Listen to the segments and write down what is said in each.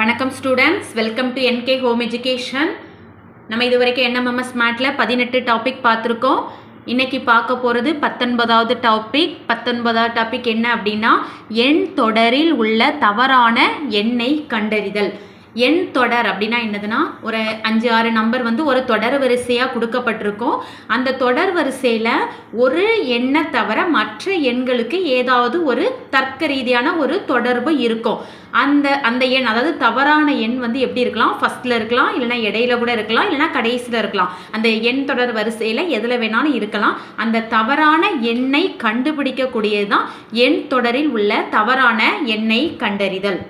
வணக்கம் students welcome to NK home education நம்ம இது வரைக்கும் என்எம்எம்எஸ் மேட்டில் பதினெட்டு டாபிக் பார்த்துருக்கோம். இன்றைக்கி பார்க்க போகிறது பத்தொன்பதாவது டாபிக் பத்தொன்பதாவது டாபிக் என்ன அப்படின்னா எண் தொடரில் உள்ள தவறான எண்ணை கண்டறிதல். எண் தொடர் அப்படின்னா என்னதுன்னா ஒரு அஞ்சு ஆறு நம்பர் வந்து ஒரு தொடர் வரிசையாக கொடுக்கப்பட்டிருக்கும். அந்த தொடர் வரிசையில் ஒரு எண்ணை தவிர மற்ற எண்களுக்கு ஏதாவது ஒரு தர்க்க ரீதியான ஒரு தொடர்பு இருக்கும். அந்த அந்த எண் அதாவது தவறான எண் வந்து எப்படி இருக்கலாம்? ஃபஸ்ட்டில் இருக்கலாம் இல்லைனா இடையில கூட இருக்கலாம் இல்லைனா கடைசியில் இருக்கலாம். அந்த எண் தொடர் வரிசையில் எதில் வேணாலும் இருக்கலாம். அந்த தவறான எண்ணை கண்டுபிடிக்கக்கூடியது தான் எண் தொடரில் உள்ள தவறான எண்ணை கண்டறிதல்.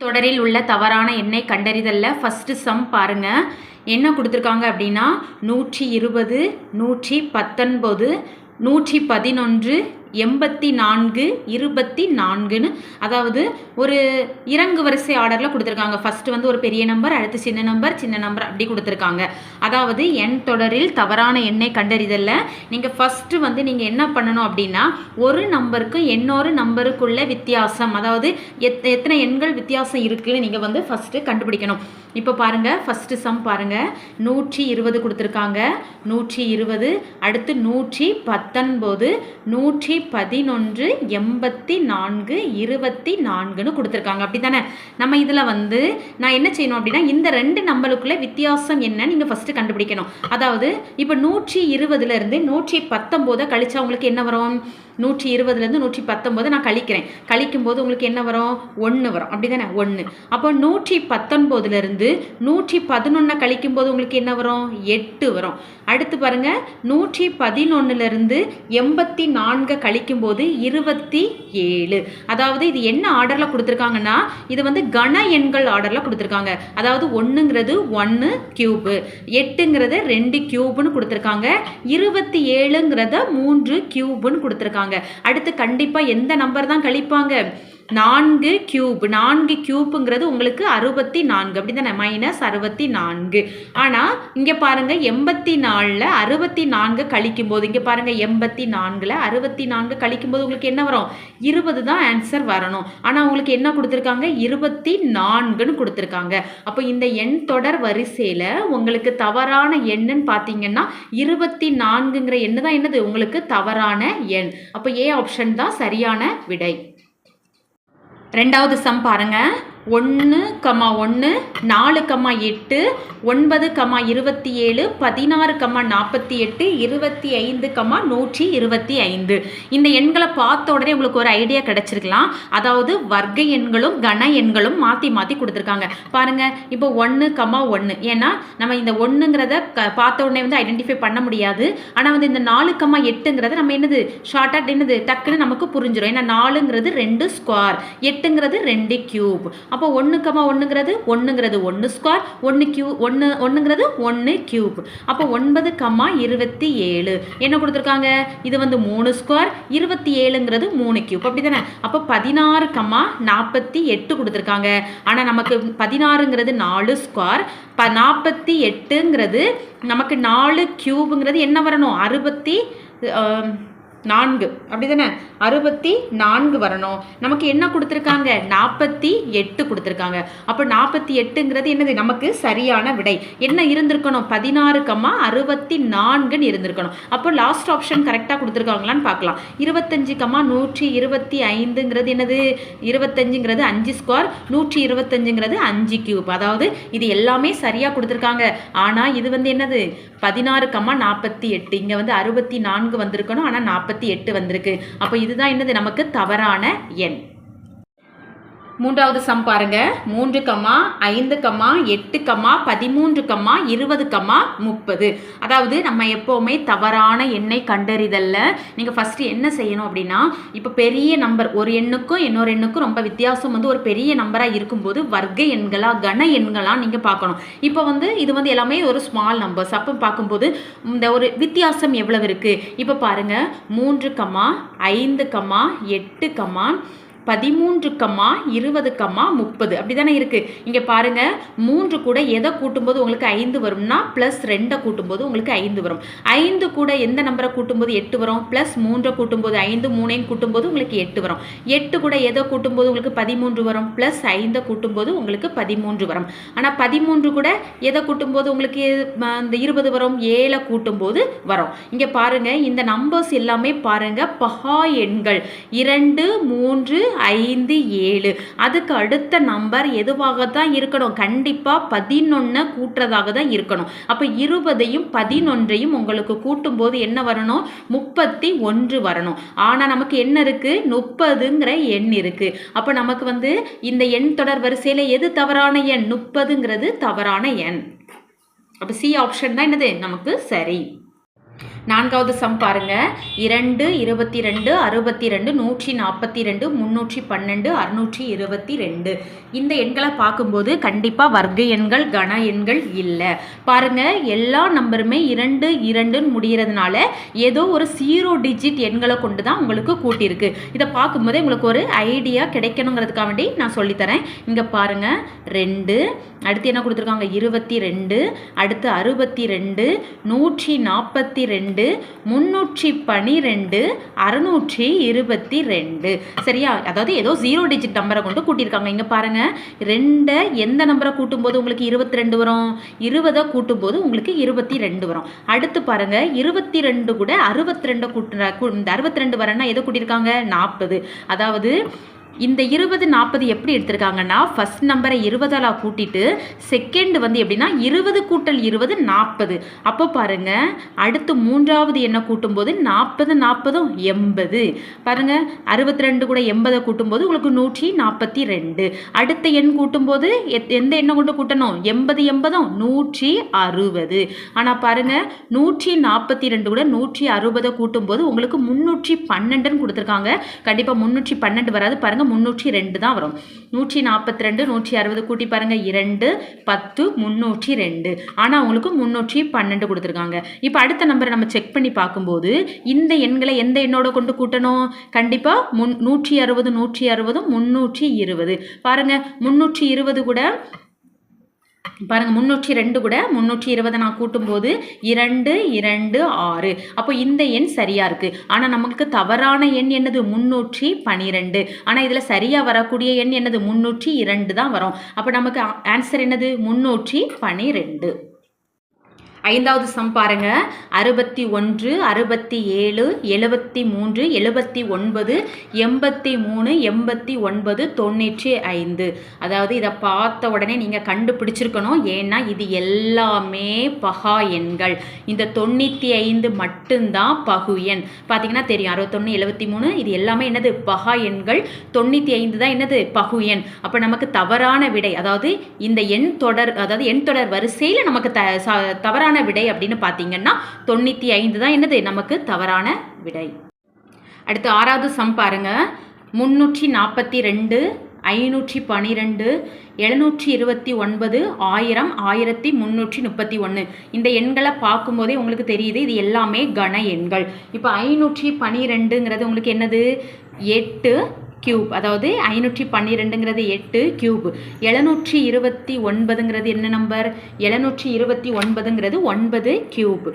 தொடரில் உள்ள தவறான எண்ணை கண்டறிதலில். ஃபஸ்ட்டு சம் பாருங்கள் என்ன கொடுத்துருக்காங்க அப்படின்னா நூற்றி இருபது நூற்றி பத்தொன்பது நூற்றி பதினொன்று எண்பத்தி நான்கு இருபத்தி நான்குன்னு. அதாவது ஒரு இறங்கு வரிசை ஆர்டரில் கொடுத்துருக்காங்க. ஃபஸ்ட்டு வந்து ஒரு பெரிய நம்பர் அடுத்து சின்ன நம்பர் சின்ன நம்பர் அப்படி கொடுத்துருக்காங்க. அதாவது எண் தொடரில் தவறான எண்ணை கண்டறிதலில். நீங்கள் ஃபஸ்ட்டு வந்து நீங்கள் என்ன பண்ணணும் அப்படின்னா ஒரு நம்பருக்கும் இன்னொரு நம்பருக்குள்ள வித்தியாசம் அதாவது எத் எத்தனை எண்கள் வித்தியாசம் இருக்குதுன்னு நீங்கள் வந்து ஃபஸ்ட்டு கண்டுபிடிக்கணும். இப்போ பாருங்கள் ஃபஸ்ட்டு சம் பாருங்கள் நூற்றி இருபது கொடுத்துருக்காங்க. நூற்றி இருபது அடுத்து நூற்றி பத்தொன்பது நூற்றி பதினொன்று எண்பத்தி நான்கு இருபத்தி நான்குன்னு கொடுத்துருக்காங்க. அப்படி தானே நம்ம இதில் வந்து நான் என்ன செய்யணும் அப்படின்னா இந்த ரெண்டு நம்பருக்குள்ள வித்தியாசம் என்னன்னு நீங்கள் ஃபஸ்ட்டு கண்டுபிடிக்கணும். அதாவது இப்போ நூற்றி இருபதுலேருந்து நூற்றி பத்தொம்போதை கழிச்சா உங்களுக்கு என்ன வரும்? நூற்றி இருபதுலேருந்து நூற்றி பத்தொம்போது நான் கழிக்கிறேன். கழிக்கும் போது உங்களுக்கு என்ன வரும்? ஒன்று வரும். அப்படி தானே ஒன்று அப்போ நூற்றி பத்தொன்பதுலேருந்து நூற்றி பதினொன்றை கழிக்கும் போது உங்களுக்கு என்ன வரும்? எட்டு வரும். அடுத்து பாருங்க. நூற்றி பதினொன்னுலேருந்து எண்பத்தி நான்கை கழிக்கும் போது இருபத்தி ஏழு. அதாவது இது என்ன ஆர்டரில் கொடுத்துருக்காங்கன்னா இது வந்து கன எண்கள் ஆர்டரில் கொடுத்துருக்காங்க. அதாவது ஒன்றுங்கிறது ஒன்று கியூபு எட்டுங்கிறது ரெண்டு கியூப்னு கொடுத்துருக்காங்க. இருபத்தி ஏழுங்கிறத மூன்று கியூப்னு கொடுத்துருக்காங்க. அடுத்து கண்டிப்பாக எந்த நம்பர் தான் கழிப்பாங்க? நான்கு கியூப் நான்கு கியூப்புங்கிறது உங்களுக்கு அறுபத்தி நான்கு அப்படி தானே மைனஸ் அறுபத்தி நான்கு ஆனால் இங்கே பாருங்கள் எண்பத்தி நாலில் அறுபத்தி நான்கு கழிக்கும் போது இங்கே பாருங்கள் எண்பத்தி நான்கில் அறுபத்தி நான்கு கழிக்கும் போது உங்களுக்கு என்ன வரும்? இருபது தான் ஆன்சர் வரணும். ஆனால் உங்களுக்கு என்ன கொடுத்துருக்காங்க? இருபத்தி நான்குன்னு கொடுத்துருக்காங்க. அப்போ இந்த எண் தொடர் வரிசையில் உங்களுக்கு தவறான எண்ணுன்னு பார்த்தீங்கன்னா இருபத்தி நான்குங்கிற எண்ணு தான் என்னது? உங்களுக்கு தவறான எண். அப்போ ஏ ஆப்ஷன் தான் சரியான விடை. ரெண்டாவது சம் பாருங்கள் ஒன்று கம்மா ஒன்று நாலு கம்மா எட்டு ஒன்பது கம்மா இருபத்தி ஏழு பதினாறு கம்மா நாற்பத்தி எட்டு இருபத்தி ஐந்து கம்மா நூற்றி இருபத்தி ஐந்து இந்த எண்களை பார்த்த உடனே உங்களுக்கு ஒரு ஐடியா கிடச்சிருக்கலாம். அதாவது வர்க்க எண்களும் கன எண்களும் மாற்றி மாற்றி கொடுத்துருக்காங்க. பாருங்கள் இப்போ ஒன்று கம்மா ஒன்று ஏன்னா நம்ம இந்த ஒன்றுங்கிறத க பார்த்த உடனே வந்து ஐடென்டிஃபை பண்ண முடியாது. ஆனால் வந்து இந்த நாலு கம்மா எட்டுங்கிறத நம்ம என்னது ஷார்ட்டாக என்னது டக்குன்னு நமக்கு புரிஞ்சிடும் ஏன்னா நாலுங்கிறது ரெண்டு ஸ்கொயர் எட்டுங்கிறது ரெண்டு கியூப் அப்போ ஒன்றுக்கமா ஒன்றுங்கிறது ஒன்றுங்கிறது ஒன்று ஸ்கொயர் ஒன்று கியூ ஒன்று ஒன்றுங்கிறது ஒன்று கியூப் அப்போ ஒன்பது கம்மா இருபத்தி ஏழு. என்ன கொடுத்துருக்காங்க? இது வந்து மூணு ஸ்கொயர் இருபத்தி ஏழுங்கிறது மூணு கியூப் அப்படி தானே அப்போ பதினாறு கம்மா நாற்பத்தி எட்டு கொடுத்துருக்காங்க. ஆனால் நமக்கு பதினாறுங்கிறது நாலு ஸ்கொயர் ப நாற்பத்தி எட்டுங்கிறது நமக்கு நாலு கியூபுங்கிறது என்ன வரணும்? அறுபத்தி நான்கு. அப்படி தானே அறுபத்தி நான்கு வரணும். நமக்கு என்ன கொடுத்துருக்காங்க? நாற்பத்தி எட்டு கொடுத்துருக்காங்க. அப்போ நாற்பத்தி எட்டுங்கிறது என்னது? நமக்கு சரியான விடை. என்ன இருந்திருக்கணும்? பதினாறு கம்மா அறுபத்தி நான்குன்னு இருந்திருக்கணும். அப்போ லாஸ்ட் ஆப்ஷன் கரெக்டாக கொடுத்துருக்காங்களான்னு பார்க்கலாம். இருபத்தஞ்சு கம்மா நூற்றி இருபத்தி ஐந்துங்கிறது என்னது? இருபத்தஞ்சுங்கிறது அஞ்சு ஸ்கொயர் நூற்றி இருபத்தஞ்சுங்கிறது அஞ்சு கியூப் அதாவது இது எல்லாமே சரியாக கொடுத்துருக்காங்க. ஆனால் இது வந்து என்னது? பதினாறு கம்மா நாற்பத்தி எட்டு. இங்கே வந்து அறுபத்தி நான்கு வந்திருக்கணும். ஆனால் நாற்பத்தி எட்டு வந்திருக்கு. அப்போ இதுதான் என்னது? நமக்கு தவறான எண். மூன்றாவது சம் பாருங்க. மூன்று கம்மா ஐந்து கம்மா எட்டு கம்மா பதிமூன்று கம்மா இருபது கம்மா முப்பது. அதாவது நம்ம எப்போவுமே தவறான எண்ணை கண்டறிதல்ல. நீங்கள் ஃபஸ்ட்டு என்ன செய்யணும் அப்படின்னா இப்போ பெரிய நம்பர் ஒரு எண்ணுக்கும் இன்னொரு எண்ணுக்கும் ரொம்ப வித்தியாசம் வந்து ஒரு பெரிய நம்பராக இருக்கும்போது வர்க்க எண்களா கன எண்களா நீங்கள் பார்க்கணும். இப்போ வந்து இது வந்து எல்லாமே ஒரு ஸ்மால் நம்பர்ஸ் அப்போ பார்க்கும்போது இந்த ஒரு வித்தியாசம் எவ்வளவு இருக்குது இப்போ பாருங்கள் மூன்று கம்மா ஐந்து கம்மா எட்டு கம்மா பதிமூன்று கம்மா இருபது கம்மா முப்பது. அப்படி தானே இருக்குது இங்கே பாருங்கள் மூன்று கூட எதை கூட்டும்போது உங்களுக்கு ஐந்து வரும்னா ப்ளஸ் ரெண்டை கூட்டும்போது உங்களுக்கு ஐந்து வரும். ஐந்து கூட எந்த நம்பரை கூட்டும்போது எட்டு வரும்? ப்ளஸ் மூன்றை கூட்டும்போது ஐந்து மூணையும் கூட்டும்போது உங்களுக்கு எட்டு வரும். எட்டு கூட எதை கூட்டும்போது உங்களுக்கு பதிமூன்று வரும்? ப்ளஸ் ஐந்தை கூட்டும்போது உங்களுக்கு பதிமூன்று வரும். ஆனால் பதிமூன்று கூட எதை கூட்டும்போது உங்களுக்கு இந்த இருபது வரும்? ஏழை கூட்டும்போது வரும். இங்கே பாருங்கள் இந்த நம்பர்ஸ் எல்லாமே பாருங்கள் பகா எண்கள். இரண்டு மூன்று ஐந்து ஏழு. அதுக்கு அடுத்த நம்பர் எதுவாக தான் இருக்கணும்? கண்டிப்பாக பதினொன்று கூட்டுறதாக தான் இருக்கணும். அப்போ இருபதையும் பதினொன்றையும் உங்களுக்கு கூட்டும்போது என்ன வரணும்? முப்பத்தி ஒன்று வரணும். ஆனால் நமக்கு என்ன இருக்குது முப்பதுங்கிற எண் இருக்குது அப்போ நமக்கு வந்து இந்த எண் தொடர் வரிசையில் எது தவறான எண்? முப்பதுங்கிறது தவறான எண். அப்போ சி ஆப்ஷன் தான் என்னது? நமக்கு சரி. நான்காவது சம் பாருங்க. இரண்டு இருபத்தி ரெண்டு அறுபத்தி ரெண்டு நூற்றி நாற்பத்தி ரெண்டு முந்நூற்றி பன்னெண்டு அறுநூற்றி இருபத்தி ரெண்டு இந்த எண்களை பார்க்கும்போது கண்டிப்பாக வர்க்க எண்கள் கன எண்கள் இல்லை. பாருங்க எல்லா நம்பருமே இரண்டு இரண்டுன்னு முடிகிறதுனால ஏதோ ஒரு ஜீரோ டிஜிட் எண்களை கொண்டு தான் உங்களுக்கு கூட்டியிருக்கு. இதை பார்க்கும்போதே உங்களுக்கு ஒரு ஐடியா கிடைக்கணுங்கிறதுக்காக வேண்டி நான் சொல்லித்தரேன். இங்கே பாருங்க ரெண்டு அடுத்து என்ன கொடுத்துருக்காங்க? இருபத்தி ரெண்டு அடுத்து அறுபத்தி ரெண்டு நூற்றி நாற்பத்தி ரெண்டு முந்நூற்றி பனிரெண்டு அறுநூற்றி இருபத்தி ரெண்டு சரியா? அதாவது ஏதோ ஜீரோ டிஜிட் நம்பரை கொண்டு கூட்டியிருக்காங்க. இங்கே பாருங்கள் ரெண்டை எந்த நம்பரை கூட்டும்போது உங்களுக்கு இருபத்தி ரெண்டு வரும்? இருபதை கூட்டும்போது உங்களுக்கு இருபத்தி ரெண்டு வரும். அடுத்து பாருங்க. இருபத்தி ரெண்டு கூட அறுபத்தி ரெண்டை கூட்டுற கூ- இந்த அறுபத்தி ரெண்டு வரேன்னா எதை கூட்டியிருக்காங்க? நாற்பது. அதாவது இந்த இருபது நாற்பது எப்படி எடுத்திருக்காங்கன்னா ஃபர்ஸ்ட் நம்பரை இருபதால் கூட்டிட்டு செகண்ட் வந்து எப்படின்னா இருபது கூட்டல் இருபது நாற்பது. அப்போ பாருங்க அடுத்து மூன்றாவது எண்ணை கூட்டும்போது நாற்பது நாற்பதும் எண்பது. பாருங்க அறுபத்தி ரெண்டு கூட எண்பதை கூட்டும்போது உங்களுக்கு நூற்றி நாற்பத்தி ரெண்டு அடுத்த எண் கூட்டும்போது எத்- எந்த எண்ணை கொண்டு கூட்டணும்? எண்பது எண்பதும் நூற்றி அறுபது. ஆனால் பாருங்க நூற்றி நாற்பத்தி ரெண்டு கூட நூற்றி அறுபதை கூட்டும்போது உங்களுக்கு முந்நூற்றி பன்னெண்டுன்னு கொடுத்துருக்காங்க. கண்டிப்பாக முந்நூற்றி பன்னெண்டு வராது. பாருங்கள் பாருங்கள் முந்நூற்றி ரெண்டு தான் வரும். நூற்றி நாற்பத்தி ரெண்டு நூற்றி அறுபது கூட்டி பாருங்க இரண்டு பத்து முந்நூற்றி ரெண்டு. ஆனால் அவங்களுக்கு முந்நூற்றி பன்னெண்டு கொடுத்துருக்காங்க. இப்போ அடுத்த நம்பரை நம்ம செக் பண்ணி பார்க்கும்போது இந்த எண்களை எந்த எண்ணோட கொண்டு கூட்டணும்? கண்டிப்பாக முன் நூற்றி அறுபது நூற்றி அறுபதும் முந்நூற்றி இருபது. பாருங்க முந்நூற்றி இருபது கூட பாருங்கள் முந்நூற்றி ரெண்டு கூட முந்நூற்றி இருபதை நான் கூட்டும்போது இரண்டு இரண்டு ஆறு. அப்போ இந்த எண் சரியாக இருக்குது ஆனால் நமக்கு தவறான எண் என்னது? முந்நூற்றி பனிரெண்டு. ஆனால் இதில் சரியாக வரக்கூடிய எண் என்னது? முந்நூற்றி இரண்டு தான் வரும். அப்போ நமக்கு ஆன்சர் என்னது? முந்நூற்றி பனிரெண்டு. ஐந்தாவது சம் பாருங்க. அறுபத்தி ஒன்று அறுபத்தி ஏழு எழுபத்தி மூன்று எழுபத்தி ஒன்பது எண்பத்தி மூணு எண்பத்தி ஒன்பது தொண்ணூற்றி ஐந்து. அதாவது இதை பார்த்த உடனே நீங்கள் கண்டுபிடிச்சிருக்கணும். ஏன்னா இது எல்லாமே பகா எண்கள். இந்த தொண்ணூற்றி ஐந்து மட்டும்தான் பகு எண். பார்த்தீங்கன்னா தெரியும். அறுபத்தொன்று எழுபத்தி மூணு இது எல்லாமே என்னது? பகா எண்கள். தொண்ணூற்றி ஐந்து தான் என்னது? பகு எண். அப்போ நமக்கு தவறான விடை அதாவது இந்த எண் தொடர் அதாவது எண் தொடர் வரிசையில் நமக்கு த தவறான தவறான விடை அப்படின்னு பார்த்தீங்கன்னா தொண்ணூற்றி ஐந்து தான் என்னது? நமக்கு தவறான விடை. அடுத்து ஆறாவது சம் பாருங்க. முந்நூற்றி நாற்பத்தி ரெண்டு ஐநூற்றி பன்னிரெண்டு எழுநூற்றி இருபத்தி ஒன்பது ஆயிரம் ஆயிரத்தி முந்நூற்றி முப்பத்தி ஒன்று இந்த எண்களை பார்க்கும்போதே உங்களுக்கு தெரியுது இது எல்லாமே கன எண்கள். இப்போ ஐநூற்றி பன்னிரெண்டுங்கிறது உங்களுக்கு என்னது? எட்டு கியூப் அதாவது ஐநூற்றி பன்னிரெண்டுங்கிறது எட்டு கியூப் எழுநூற்றி இருபத்தி ஒன்பதுங்கிறது என்ன நம்பர் எழுநூற்றி இருபத்தி ஒன்பதுங்கிறது ஒன்பது கியூப்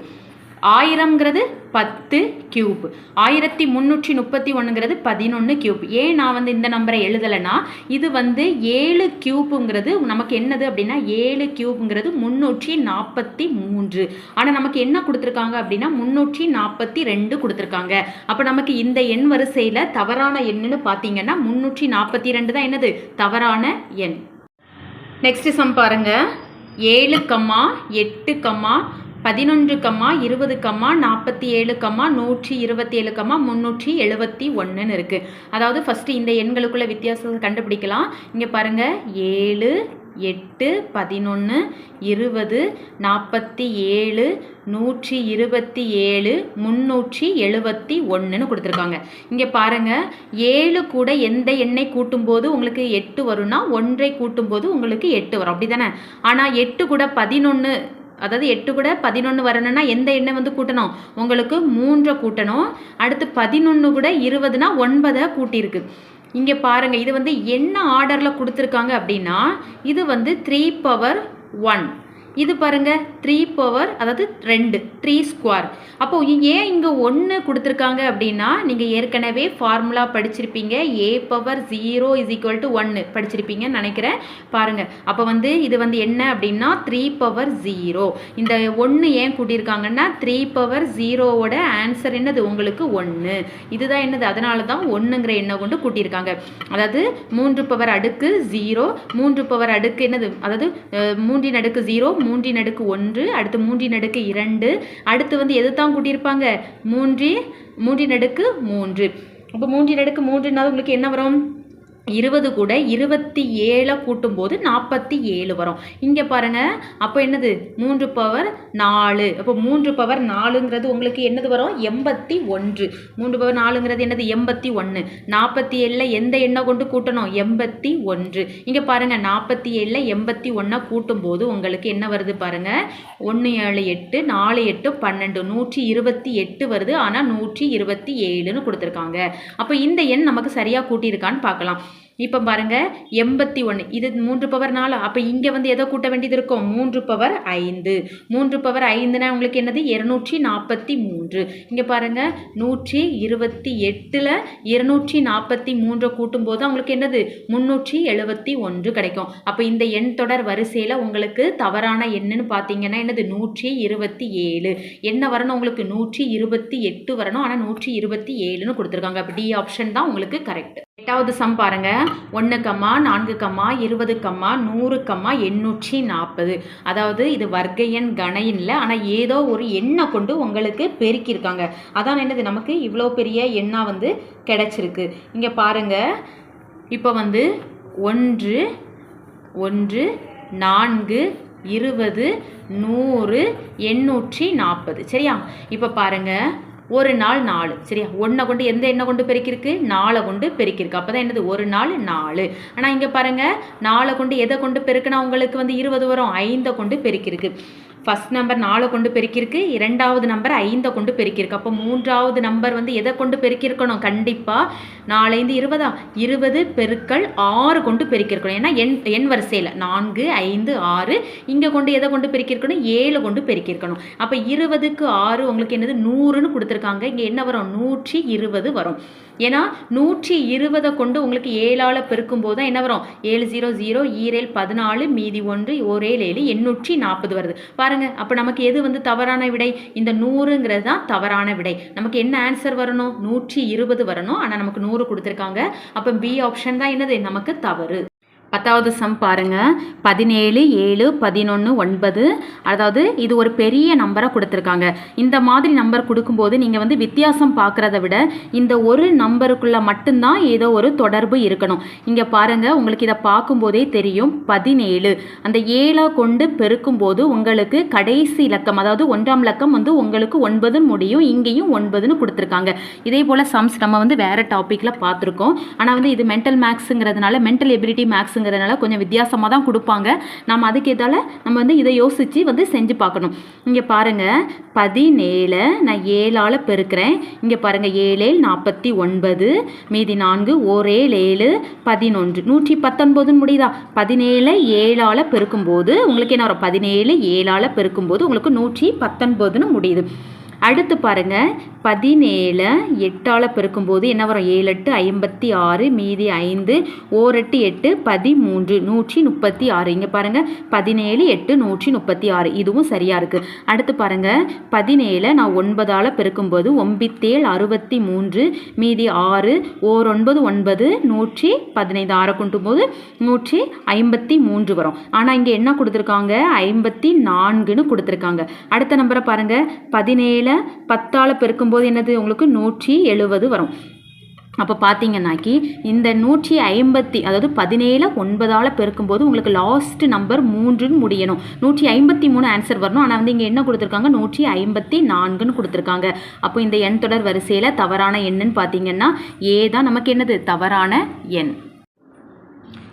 ஆயிரம்ங்கிறது பத்து கியூப் ஆயிரத்தி முந்நூற்றி முப்பத்தி ஒன்றுங்கிறது பதினொன்று கியூப் ஏன் நான் வந்து இந்த நம்பரை எழுதலைன்னா இது வந்து ஏழு கியூப்புங்கிறது நமக்கு என்னது அப்படின்னா ஏழு கியூப்ங்கிறது முந்நூற்றி நாற்பத்தி மூன்று. ஆனால் நமக்கு என்ன கொடுத்துருக்காங்க அப்படின்னா முந்நூற்றி நாற்பத்தி ரெண்டு கொடுத்துருக்காங்க. அப்போ நமக்கு இந்த எண் வரிசையில் தவறான எண்ணுன்னு பார்த்தீங்கன்னா முந்நூற்றி நாற்பத்தி ரெண்டு தான் என்னது? தவறான எண். நெக்ஸ்ட் சம் பாருங்கள் ஏழு கம்மா எட்டு கம்மா பதினொன்று கம்மா இருபது கம்மா நாற்பத்தி ஏழு கம்மா நூற்றி இருபத்தி ஏழு கம்மா முந்நூற்றி எழுபத்தி ஒன்றுன்னு இருக்குது அதாவது ஃபஸ்ட்டு இந்த எண்களுக்குள்ள வித்தியாசத்தை கண்டுபிடிக்கலாம். இங்கே பாருங்கள் ஏழு எட்டு பதினொன்று இருபது நாற்பத்தி ஏழு நூற்றி இருபத்தி ஏழு முந்நூற்றி எழுபத்தி ஒன்றுன்னு கொடுத்துருக்காங்க. இங்கே பாருங்கள் ஏழு கூட எந்த எண்ணை கூட்டும்போது உங்களுக்கு எட்டு வரும்னா ஒன்றை கூட்டும்போது உங்களுக்கு எட்டு வரும். அப்படி தானே ஆனால் எட்டு கூட பதினொன்று அதாவது எட்டு கூட பதினொன்று வரணும்னா எந்த எண்ணை வந்து கூட்டணும்? உங்களுக்கு மூன்றை கூட்டணும். அடுத்து பதினொன்று கூட இருபதுனா ஒன்பதை கூட்டியிருக்கு. இங்கே பாருங்கள் இது வந்து என்ன ஆர்டரில் கொடுத்துருக்காங்க அப்படின்னா இது வந்து த்ரீ பவர் ஒன் இது பாருங்க த்ரீ பவர் அதாவது ரெண்டு த்ரீ ஸ்கொயர் அப்போ ஏன் இங்கே ஒன்று கொடுத்துருக்காங்க அப்படின்னா நீங்கள் ஏற்கனவே ஃபார்முலா படிச்சிருப்பீங்க. A power zero is equal to ஒன்று படிச்சிருப்பீங்கன்னு நினைக்கிறேன். பாருங்க அப்போ வந்து இது வந்து என்ன அப்படின்னா த்ரீ பவர் ஜீரோ இந்த ஒன்று ஏன் கூட்டியிருக்காங்கன்னா த்ரீ பவர் ஜீரோவோட ஆன்சர் என்னது? உங்களுக்கு ஒன்று இதுதான் என்னது? அதனால தான் ஒன்றுங்கிற எண்ணை கொண்டு கூட்டியிருக்காங்க. அதாவது மூன்று பவர் அடுக்கு ஜீரோ மூன்று பவர் அடுக்கு என்னது? அதாவது மூன்றின் அடுக்கு ஜீரோ மூன்றின் அடுக்கு ஒன்று அடுத்து மூன்றின் அடுக்கு இரண்டு அடுத்து வந்து எது தான் கூட்டியிருப்பாங்க? மூன்றி மூன்றின் அடுக்கு மூன்று. அப்போ மூன்றின் அடுக்கு மூன்றுனால உங்களுக்கு என்ன வரும்? இருபது கூட இருபத்தி ஏழை கூட்டும்போது நாற்பத்தி ஏழு வரும். இங்கே பாருங்க அப்போ என்னது? மூன்று பவர் நாலு. அப்போ மூன்று பவர் நாலுங்கிறது உங்களுக்கு என்னது வரும்? எண்பத்தி ஒன்று. மூன்று பவர் நாலுங்கிறது என்னது? எண்பத்தி ஒன்று. நாற்பத்தி ஏழில் எந்த எண்ணை கொண்டு கூட்டணும்? எண்பத்தி ஒன்று. இங்கே பாருங்கள் நாற்பத்தி ஏழில் எண்பத்தி ஒன்றை கூட்டும்போது உங்களுக்கு என்ன வருது பாருங்கள் ஒன்று ஏழு எட்டு நாலு எட்டு பன்னெண்டு. நூற்றி இருபத்தி எட்டு வருது. ஆனால் நூற்றி இருபத்தி ஏழுன்னு கொடுத்துருக்காங்க. அப்போ இந்த எண் நமக்கு சரியாக கூட்டியிருக்கான்னு பார்க்கலாம். இப்போ பாருங்க எண்பத்தி ஒன்று இது மூன்று பவர் நாலு. அப்போ இங்கே வந்து எதை கூட்ட வேண்டியது இருக்கும்? மூன்று பவர் ஐந்து. மூன்று பவர் ஐந்துனா உங்களுக்கு என்னது? இருநூற்றி நாற்பத்தி மூன்று. இங்கே பாருங்கள் நூற்றி இருபத்தி எட்டில் இருநூற்றி நாற்பத்தி மூன்றை கூட்டும்போது அவங்களுக்கு என்னது? முந்நூற்றி எழுபத்தி ஒன்று கிடைக்கும். அப்போ இந்த எண் தொடர் வரிசையில் உங்களுக்கு தவறான எண்ணுன்னு பார்த்தீங்கன்னா என்னது? நூற்றி இருபத்தி ஏழு. என்ன வரணும்? உங்களுக்கு நூற்றி இருபத்தி எட்டு வரணும். ஆனால் நூற்றி இருபத்தி ஏழுன்னு கொடுத்துருக்காங்க. அப்போ டி ஆப்ஷன் தான் உங்களுக்கு கரெக்ட் எட்டாவது சம் பாருங்க. ஒன்று கம்மா நான்கு கம்மா இருபது கம்மா நூறு கம்மா எண்ணூற்றி நாற்பது. அதாவது இது வர்க்க எண் கன எண்ணில் ஆனால் ஏதோ ஒரு எண்ணை கொண்டு உங்களுக்கு பெருக்கியிருக்காங்க. அதான் என்னது நமக்கு? இவ்வளோ பெரிய எண்ணாக வந்து கிடச்சிருக்கு. இங்கே பாருங்க. இப்போ வந்து ஒன்று ஒன்று நான்கு இருபது நூறு எண்ணூற்றி நாற்பது. சரியா? இப்போ பாருங்கள் ஒரு நாள் நாலு. சரியா? ஒன்றை கொண்டு எந்த எண்ணை கொண்டு பெருக்கிருக்கு நாலை கொண்டு பெருக்கிருக்கு அப்போ தான் என்னது? ஒரு நாள் நாலு. ஆனால் இங்கே பாருங்கள் நாலை கொண்டு எதை கொண்டு பெருக்கினா உங்களுக்கு வந்து இருபது வரும்? ஐந்தை கொண்டு பெருக்கிருக்கு ஃபர்ஸ்ட் நம்பர் நாலை கொண்டு பெருக்கியிருக்கு இரண்டாவது நம்பர் ஐந்தை கொண்டு பெருக்கிருக்கு அப்போ மூன்றாவது நம்பர் வந்து எதை கொண்டு பெருக்கியிருக்கணும்? கண்டிப்பாக நாலைந்து இருபதா? இருபது பெருக்கள் ஆறு கொண்டு பெருக்கியிருக்கணும். ஏன்னா எண் எண் வரிசையில். நான்கு ஐந்து ஆறு. இங்கே கொண்டு எதை கொண்டு பெருக்கியிருக்கணும்? ஏழு கொண்டு பெருக்கியிருக்கணும். அப்போ இருபதுக்கு ஆறு உங்களுக்கு என்னது? நூறுன்னு கொடுத்துருக்காங்க. இங்கே என்ன வரும்? நூற்றி இருபது வரும். ஏன்னா நூற்றி இருபதை கொண்டு உங்களுக்கு ஏழால் பெருக்கும்போது தான் என்ன வரும்? ஏழு ஜீரோ ஜீரோ ஈரேல் பதினாலு மீதி ஒன்று ஒரேல் ஏழு எண்ணூற்றி நாற்பது வருது. பாருங்கள் அப்போ நமக்கு எது வந்து தவறான விடை? இந்த நூறுங்கிறது தான் தவறான விடை. நமக்கு என்ன ஆன்சர் வரணும்? நூற்றி இருபது வரணும். ஆனால் நமக்கு நூறு கொடுத்துருக்காங்க. அப்போ பி ஆப்ஷன் தான் என்னது? நமக்கு தவறு. பத்தாவது சம் பாருங்கள் பதினேழு ஏழு பதினொன்று ஒன்பது. அதாவது இது ஒரு பெரிய நம்பராக கொடுத்துருக்காங்க. இந்த மாதிரி நம்பர் கொடுக்கும்போது நீங்கள் வந்து வித்தியாசம் பார்க்குறத விட இந்த ஒரு நம்பருக்குள்ளே மட்டும்தான் ஏதோ ஒரு தொடர்பு இருக்கணும். இங்கே பாருங்கள் உங்களுக்கு இதை பார்க்கும்போதே தெரியும். பதினேழு. அந்த ஏழை கொண்டு பெருக்கும்போது உங்களுக்கு கடைசி இலக்கம் அதாவது ஒன்றாம் இலக்கம் வந்து உங்களுக்கு ஒன்பதுன்னு முடியும் இங்கேயும் ஒன்பதுன்னு கொடுத்துருக்காங்க. இதே போல் சம்ஸ் நம்ம வந்து வேறு டாப்பிக்கில் பார்த்துருக்கோம். ஆனால் வந்து இது மென்டல் மேக்ஸுங்கிறதுனால மென்டல் எபிலிட்டி அப்படிங்கிறதுனால கொஞ்சம் வித்தியாசமாக தான் கொடுப்பாங்க. நம்ம அதுக்கேற்றால நம்ம வந்து இதை யோசித்து வந்து செஞ்சு பார்க்கணும். இங்கே பாருங்கள் பதினேழு நான் ஏழால் பெருக்கிறேன். இங்கே பாருங்கள் ஏழேழு நாற்பத்தி ஒன்பது மீதி நான்கு ஒரே ஏழு பதினொன்று. நூற்றி பத்தொன்பதுன்னு முடியுதா? பதினேழு ஏழால் பெருக்கும்போது உங்களுக்கு என்ன வரும்? பதினேழு ஏழால் பெருக்கும்போது உங்களுக்கு நூற்றி பத்தொன்பதுன்னு முடியுது. அடுத்து பாருங்க பதினேழு எட்டால் பெருக்கும்போது என்ன வரும்? ஏழு எட்டு ஐம்பத்தி ஆறு மீதி ஐந்து ஓரெட்டு எட்டு பதிமூன்று நூற்றி முப்பத்தி ஆறு. இங்கே பாருங்க பதினேழு எட்டு நூற்றி முப்பத்தி ஆறு. இதுவும் சரியாக இருக்குது அடுத்து பாருங்க பதினேழு நான் ஒன்பதால் பெருக்கும்போது ஒம்பித்தேழு அறுபத்தி மூன்று மீதி ஆறு ஓர் ஒன்பது ஒன்பது நூற்றி பதினைந்து. ஆறை கொண்டும் போது நூற்றி ஐம்பத்தி மூன்று வரும். ஆனால் இங்கே என்ன கொடுத்துருக்காங்க? ஐம்பத்தி நான்குன்னு கொடுத்துருக்காங்க. அடுத்த நம்பரை பாருங்க பதினேழு பத்தால் பெருக்கும்போது என்னது? உங்களுக்கு நூற்றி எழுபது வரும். அப்போ பார்த்தீங்கன்னாக்கி இந்த நூற்றி ஐம்பத்தி அதாவது பதினேழு ஒன்பதால் பெருக்கும்போது உங்களுக்கு லாஸ்ட் நம்பர் மூன்றுன்னு முடியணும். நூற்றி ஐம்பத்தி மூணு ஆன்சர் வரணும். ஆனால் வந்து இங்கே என்ன கொடுத்துருக்காங்க? நூற்றி ஐம்பத்தி நான்குன்னு கொடுத்துருக்காங்க. அப்போ இந்த எண் தொடர் வரிசையில் தவறான எண்ணுன்னு பார்த்தீங்கன்னா ஏ தான் நமக்கு என்னது? தவறான எண்.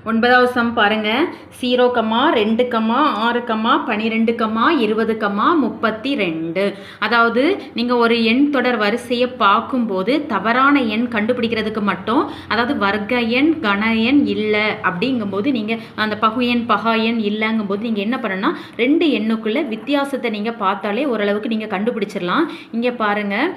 ஒன்பதாவது சம் பாருங்கள் ஜீரோ கம்மா ரெண்டு கம்மா ஆறு கம்மா பனிரெண்டு கம்மா இருபது கம்மா முப்பத்தி ரெண்டு அதாவது நீங்கள் ஒரு எண் தொடர் வரிசையை பார்க்கும்போது தவறான எண் கண்டுபிடிக்கிறதுக்கு மட்டும் அதாவது வர்க்க எண் கன எண் இல்லை அப்படிங்கும்போது நீங்கள் அந்த பகு எண் பகா எண் இல்லைங்கும்போது நீங்கள் என்ன பண்ணணும்னா ரெண்டு எண்ணுக்குள்ளே வித்தியாசத்தை நீங்கள் பார்த்தாலே ஓரளவுக்கு நீங்கள் கண்டுபிடிச்சிடலாம். இங்கே பாருங்கள்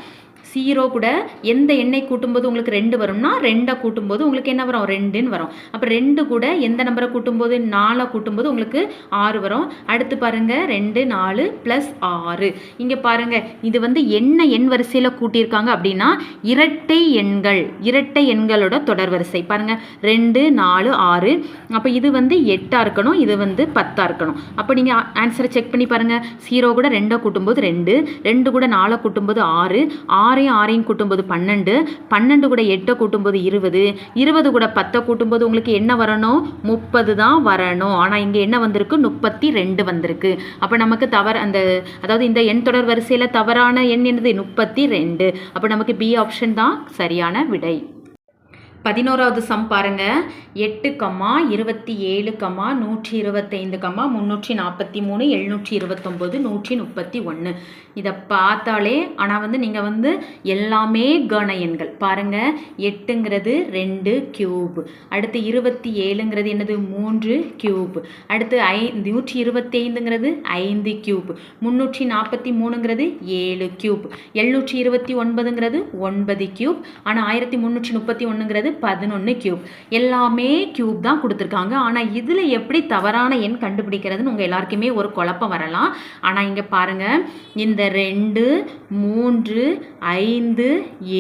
ஜீரோ கூட எந்த எண்ணெய் கூட்டும்போது உங்களுக்கு ரெண்டு வரும்னா ரெண்டை கூட்டும்போது உங்களுக்கு என்ன வரும்? ரெண்டுன்னு வரும். அப்போ ரெண்டு கூட எந்த நம்பரை கூட்டும்போது? நாலை கூட்டும்போது உங்களுக்கு ஆறு வரும். அடுத்து பாருங்கள் ரெண்டு நாலு ப்ளஸ் ஆறு. இங்கே பாருங்க. இது வந்து என்ன எண் வரிசையில் கூட்டியிருக்காங்க அப்படின்னா இரட்டை எண்கள். இரட்டை எண்களோட தொடர் வரிசை. பாருங்கள் ரெண்டு நாலு ஆறு. அப்போ இது வந்து எட்டாக இருக்கணும். இது வந்து பத்தாக இருக்கணும். அப்போ நீங்கள் ஆன்சரை செக் பண்ணி பாருங்கள் ஜீரோ கூட ரெண்டை கூட்டும்போது ரெண்டு. ரெண்டு கூட நாலை கூட்டும்போது ஆறு. ஆறையும் ஆறையும் கூட்டும்போது பன்னெண்டு பன்னெண்டு கூட எட்டை கூட்டும்போது இருபது இருபது கூட பத்தை கூட்டும்போது உங்களுக்கு என்ன வரணும்? முப்பது தான் வரணும். ஆனால் இங்கே என்ன வந்திருக்கு? முப்பத்தி ரெண்டு வந்திருக்கு. அப்போ நமக்கு தவறு அந்த அதாவது இந்த எண் தொடர் வரிசையில் தவறான எண் என்னது? முப்பத்தி ரெண்டு அப்போ நமக்கு பி ஆப்ஷன் தான் சரியான விடை. பதினோராவது சம் பாருங்க. எட்டு கம்மா இருபத்தி ஏழு கம்மா நூற்றி இருபத்தைந்து கம்மா முந்நூற்றி நாற்பத்தி மூணு எழுநூற்றி இருபத்தொம்போது நூற்றி முப்பத்தி ஒன்று. இதை பார்த்தாலே ஆனால் வந்து நீங்கள் வந்து எல்லாமே கண எண்கள் பாருங்க எட்டுங்கிறது ரெண்டு கியூப் அடுத்து இருபத்தி ஏழுங்கிறது என்னது? மூன்று கியூப் அடுத்து ஐ நூற்றி இருபத்தைந்துங்கிறது ஐந்து கியூப் முந்நூற்றி நாற்பத்தி மூணுங்கிறது ஏழு கியூப் எழுநூற்றி இருபத்தி ஒன்பதுங்கிறது ஒன்பது கியூப் ஆனால் ஆயிரத்தி முந்நூற்றி முப்பத்தி ஒன்றுங்கிறது பதினொன்று கியூப் எல்லாமே கியூப் தான் கொடுத்துருக்காங்க. ஆனால் இதில் எப்படி தவறான எண் கண்டுபிடிக்கிறதுன்னு உங்கள் எல்லாருக்குமே ஒரு குழப்பம் வரலாம். ஆனால் இங்கே பாருங்கள் இந்த ரெண்டு மூன்று ஐந்து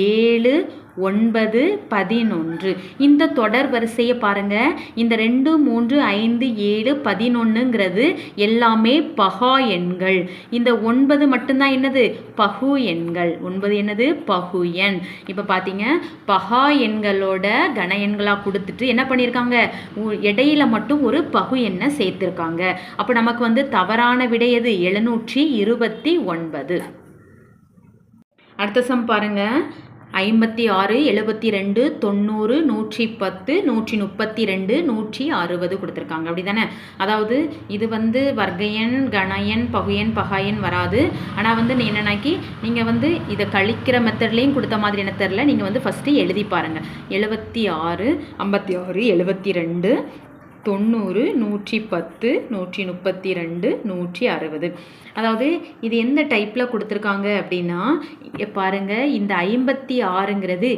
ஏழு ஒன்பது பதினொன்று. இந்த தொடர் வரிசையை பாருங்க. இந்த ரெண்டு மூன்று ஐந்து ஏழு பதினொன்றுங்கிறது எல்லாமே பகா எண்கள். இந்த ஒன்பது மட்டும்தான் என்னது? பகு எண்கள். ஒன்பது என்னது? பகு எண். இப்போ பார்த்தீங்க பகா எண்களோட கன எண்களாக கொடுத்துட்டு என்ன பண்ணியிருக்காங்க உ- இடையில மட்டும் ஒரு பகு எண்ணை சேர்த்துருக்காங்க. அப்போ நமக்கு வந்து தவறான விடை எது? எழுநூற்றி இருபத்தி ஒன்பது. அடுத்த சம் பாருங்கள் ஐம்பத்தி ஆறு எழுபத்தி ரெண்டு தொண்ணூறு நூற்றி பத்து நூற்றி முப்பத்தி ரெண்டு நூற்றி அறுபது கொடுத்துருக்காங்க. அப்படி தானே அதாவது இது வந்து வர்க்கையன் கணயன் பகுயன் பகாயன் வராது. ஆனால் வந்து நீ என்னன்னாக்கி நீங்கள் வந்து இதை கழிக்கிற மெத்தட்லேயும் கொடுத்த மாதிரி மெத்தடில் நீங்கள் வந்து ஃபஸ்ட்டு எழுதி பாருங்கள் எழுபத்தி ஆறு ஐம்பத்தி ஆறு எழுபத்தி ரெண்டு தொண்ணூறு நூற்றி பத்து நூற்றி முப்பத்தி ரெண்டு நூற்றி அறுபது. அதாவது இது எந்த டைப்பில் கொடுத்துருக்காங்க அப்படின்னா பாருங்கள் பாருங்க இந்த ஐம்பத்தி ஆறுங்கிறது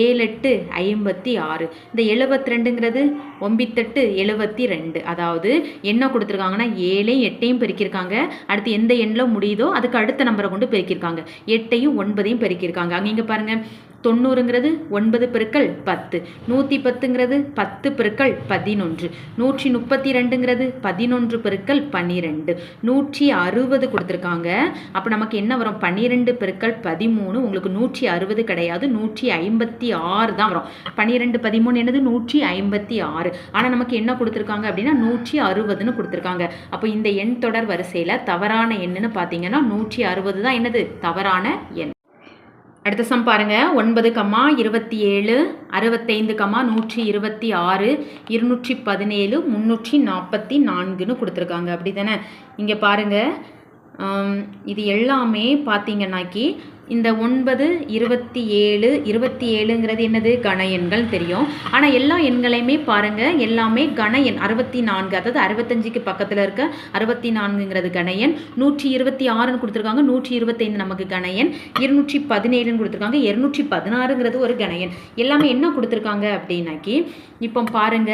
ஏழெட்டு ஐம்பத்தி ஆறு. இந்த எழுபத்தி ரெண்டுங்கிறது ஒம்பித்தெட்டு எழுபத்தி ரெண்டு அதாவது என்ன கொடுத்துருக்காங்கன்னா ஏழையும் எட்டையும் பெருக்கியிருக்காங்க. அடுத்து எந்த எண்ணில் முடியுதோ அதுக்கு அடுத்த நம்பரை கொண்டு பெருக்கியிருக்காங்க. எட்டையும் ஒன்பதையும் பெருக்கியிருக்காங்க. அங்கே இங்கே பாருங்கள் தொண்ணூறுங்கிறது ஒன்பது பெருக்கள் பத்து. நூற்றி பத்துங்கிறது பத்து பெருக்கள் பதினொன்று. நூற்றி முப்பத்தி ரெண்டுங்கிறது பதினொன்று பெருக்கள் பன்னிரெண்டு நூற்றி அறுபது கொடுத்துருக்காங்க. அப்போ நமக்கு என்ன வரும்? பன்னிரெண்டு பெருக்கள் பதிமூணு. உங்களுக்கு நூற்றி அறுபது கிடையாது. நூற்றி ஐம்பத்தி ஆறு தான் வரும். பன்னிரெண்டு பதிமூணு என்னது? நூற்றி ஐம்பத்தி ஆறு. ஆனால் நமக்கு என்ன கொடுத்துருக்காங்க அப்படின்னா நூற்றி அறுபதுன்னு கொடுத்துருக்காங்க. அப்போ இந்த எண் தொடர் வரிசையில் தவறான எண்ணுன்னு பார்த்தீங்கன்னா நூற்றி அறுபது தான் என்னது? தவறான எண். அடுத்த சம் பாருங்க. ஒன்பது கம்மா இருபத்தி ஏழு அறுபத்தைந்து கம்மா நூற்றி இருபத்தி ஆறு இருநூற்றி பதினேழு முந்நூற்றி நாற்பத்தி நான்குன்னு கொடுத்துருக்காங்க. அப்படி தானே இங்கே பாருங்க. இது எல்லாமே பார்த்தீங்கன்னாக்கி இந்த ஒன்பது இருபத்தி ஏழு இருபத்தி ஏழுங்கிறது என்னது? கன எண்கள் தெரியும். ஆனால் எல்லா எண்களையுமே பாருங்கள் எல்லாமே கன எண். அறுபத்தி நான்கு அதாவது அறுபத்தஞ்சுக்கு பக்கத்தில் இருக்க அறுபத்தி நான்குங்கிறது கன எண். நூற்றி இருபத்தி ஆறுன்னு கொடுத்துருக்காங்க. நூற்றி இருபத்தைந்து நமக்கு கன எண். இருநூற்றி பதினேழுன்னு கொடுத்துருக்காங்க. இருநூற்றி பதினாறுங்கிறது ஒரு கன எண். எல்லாமே என்ன கொடுத்துருக்காங்க அப்படின்னாக்கி இப்போ பாருங்க.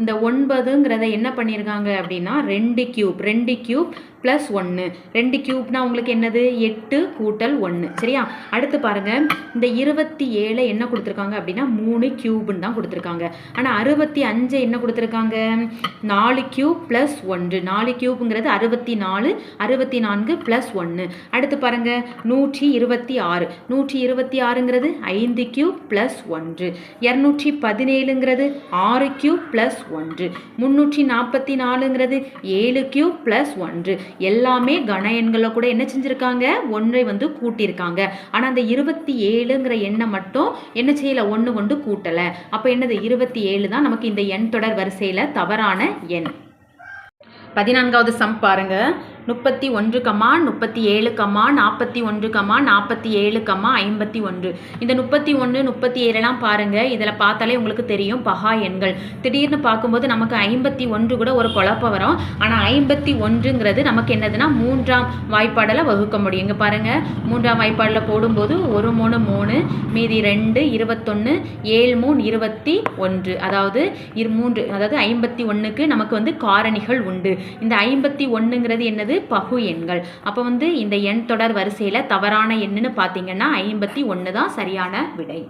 இந்த ஒன்பதுங்கிறத என்ன பண்ணியிருக்காங்க அப்படின்னா ரெண்டு கியூப் ரெண்டு கியூப் ப்ளஸ் ஒன்று ரெண்டு கியூப்னா உங்களுக்கு என்னது? எட்டு கூட்டல் ஒன்று சரி சரியா? அடுத்து பாருங்க. இந்த இருபத்தி ஏழை என்ன கொடுத்துருக்காங்க அப்படின்னா மூணு கியூப்னு தான் கொடுத்துருக்காங்க. ஆனால் அறுபத்தி அஞ்சு என்ன கொடுத்துருக்காங்க? நாலு கியூப் ப்ளஸ் ஒன்று. நாலு கியூப்புங்கிறது அறுபத்தி நாலு அறுபத்தி நான்கு ப்ளஸ் ஒன்று அடுத்து பாருங்க. நூற்றி இருபத்தி ஆறு. நூற்றி இருபத்தி ஆறுங்கிறது ஐந்து கியூப் ப்ளஸ் ஒன்று. இரநூற்றி பதினேழுங்கிறது ஆறு கியூப் ப்ளஸ் ஒன்று. முந்நூற்றி நாற்பத்தி நாலுங்கிறது ஏழு கியூப் ப்ளஸ் ஒன்று. எல்லாமே கன எண்களை கூட என்ன செஞ்சுருக்காங்க? ஒன்றை வந்து கூட்டியிருக்காங்க. ஆனால் அந்த இருபத்தி ஏழுங்கிற எண்ணை மட்டும் என்ன செய்யலை? ஒன்று கொண்டு கூட்டலை. அப்போ என்னது? இருபத்தி ஏழு தான் நமக்கு இந்த எண் தொடர் வரிசையில் தவறான எண். பதினான்காவது சம் பாருங்க. முப்பத்தி ஒன்று கமா முப்பத்தி ஏழு கமா நாற்பத்தி ஒன்று கமா நாற்பத்தி ஏழு கமா ஐம்பத்தி ஒன்று. இந்த முப்பத்தி ஒன்று முப்பத்தி ஏழுலாம் பாருங்கள் இதில் பார்த்தாலே உங்களுக்கு தெரியும் பகா எண்கள். திடீர்னு பார்க்கும்போது நமக்கு ஐம்பத்தி ஒன்று கூட ஒரு குழப்பம் வரும். ஆனால் ஐம்பத்தி ஒன்றுங்கிறது நமக்கு என்னதுன்னா மூன்றாம் வாய்ப்பாடில் வகுக்க முடியும். இங்கே பாருங்கள் மூன்றாம் வாய்ப்பாடில் போடும்போது ஒரு மூணு மூணு மீதி ரெண்டு இருபத்தொன்று ஏழு மூணு இருபத்தி ஒன்று. அதாவது இரு மூன்று அதாவது ஐம்பத்தி ஒன்றுக்கு நமக்கு வந்து காரணிகள் உண்டு. இந்த ஐம்பத்தி ஒன்றுங்கிறது என்னது? பகு எண்கள். அப்போ வந்து இந்த எண் தொடர் வரிசையில் தவறான எண்ணுன்னு பார்த்தீங்கன்னா ஐம்பத்தி ஒன்று தான் சரியான விடை.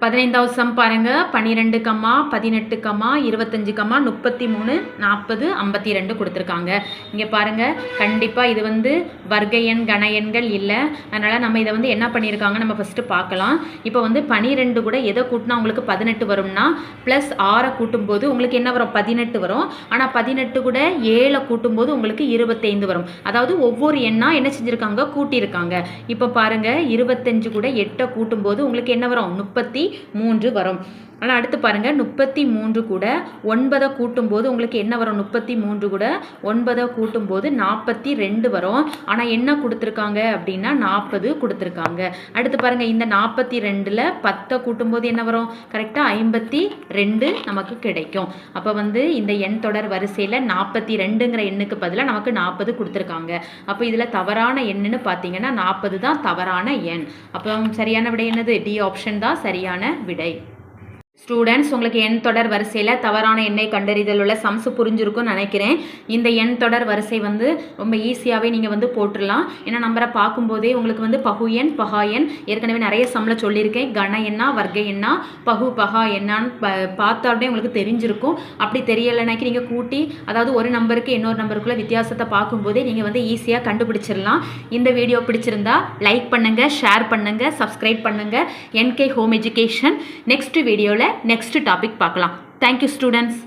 பதினைந்தாவது சம் பாருங்கள் பன்னிரெண்டு கம்மா பதினெட்டு கம்மா இருபத்தஞ்சு கம்மா முப்பத்தி மூணு நாற்பது ஐம்பத்தி ரெண்டு கொடுத்துருக்காங்க. இங்கே பாருங்க. கண்டிப்பாக இது வந்து வர்க்க எண் கன எண்கள் இல்லை. அதனால் நம்ம இதை வந்து என்ன பண்ணியிருக்காங்க? நம்ம ஃபஸ்ட்டு பார்க்கலாம். இப்போ வந்து பனிரெண்டு கூட எதை கூட்டினா உங்களுக்கு பதினெட்டு வரும்னா ப்ளஸ் ஆறை கூட்டும்போது உங்களுக்கு என்ன வரும்? பதினெட்டு வரும். ஆனால் பதினெட்டு கூட ஏழை கூட்டும்போது உங்களுக்கு இருபத்தைந்து வரும். அதாவது ஒவ்வொரு எண்ணாக என்ன செஞ்சுருக்காங்க? கூட்டியிருக்காங்க. இப்போ பாருங்கள் இருபத்தஞ்சு கூட எட்டை கூட்டும்போது உங்களுக்கு என்ன வரும்? முப்பத்தி மூன்று வரும். ஆனால் அடுத்து பாருங்கள் முப்பத்தி மூன்று கூட ஒன்பதை கூட்டும்போது உங்களுக்கு என்ன வரும்? முப்பத்தி மூன்று கூட ஒன்பதை கூட்டும்போது நாற்பத்தி ரெண்டு வரும். ஆனால் என்ன கொடுத்துருக்காங்க அப்படின்னா நாற்பது கொடுத்துருக்காங்க. அடுத்து பாருங்கள் இந்த நாற்பத்தி ரெண்டில் பத்தை கூட்டும்போது என்ன வரும்? கரெக்டாக ஐம்பத்தி ரெண்டு நமக்கு கிடைக்கும். அப்போ வந்து இந்த எண் தொடர் வரிசையில் நாற்பத்தி ரெண்டுங்கிற எண்ணுக்கு பதிலாக நமக்கு நாற்பது கொடுத்துருக்காங்க. அப்போ இதில் தவறான எண்ணுன்னு பார்த்தீங்கன்னா நாற்பது தான் தவறான எண். அப்போ சரியான விடை என்னது? டி ஆப்ஷன் தான் சரியான விடை. ஸ்டூடெண்ட்ஸ் உங்களுக்கு எண் தொடர் வரிசையில் தவறான எண்ணை கண்டறிதல் உள்ள சம்ஸ் புரிஞ்சிருக்கும்னு நினைக்கிறேன். இந்த எண் தொடர் வரிசை வந்து ரொம்ப ஈஸியாகவே நீங்கள் வந்து போட்டுடலாம். ஏன்னா நம்பரை பார்க்கும்போதே உங்களுக்கு வந்து பகு எண் பகா எண். ஏற்கனவே நிறைய சம்மில் சொல்லியிருக்கேன். கன எண்ணா வர்க்க எண்ணா பகு பகா எண்ணான்னு ப பார்த்தாலே உங்களுக்கு தெரிஞ்சிருக்கும். அப்படி தெரியலைனாக்கி நீங்கள் கூட்டி அதாவது ஒரு நம்பருக்கு இன்னொரு நம்பருக்குள்ள வித்தியாசத்தை பார்க்கும்போதே நீங்கள் வந்து ஈஸியாக கண்டுபிடிச்சிடலாம். இந்த வீடியோ பிடிச்சிருந்தா லைக் பண்ணுங்கள் ஷேர் பண்ணுங்கள் சப்ஸ்கிரைப் பண்ணுங்கள் என்கே ஹோம் எஜுகேஷன் நெக்ஸ்ட் வீடியோவில் நெக்ஸ்ட் டாபிக் பார்க்கலாம். Thank you students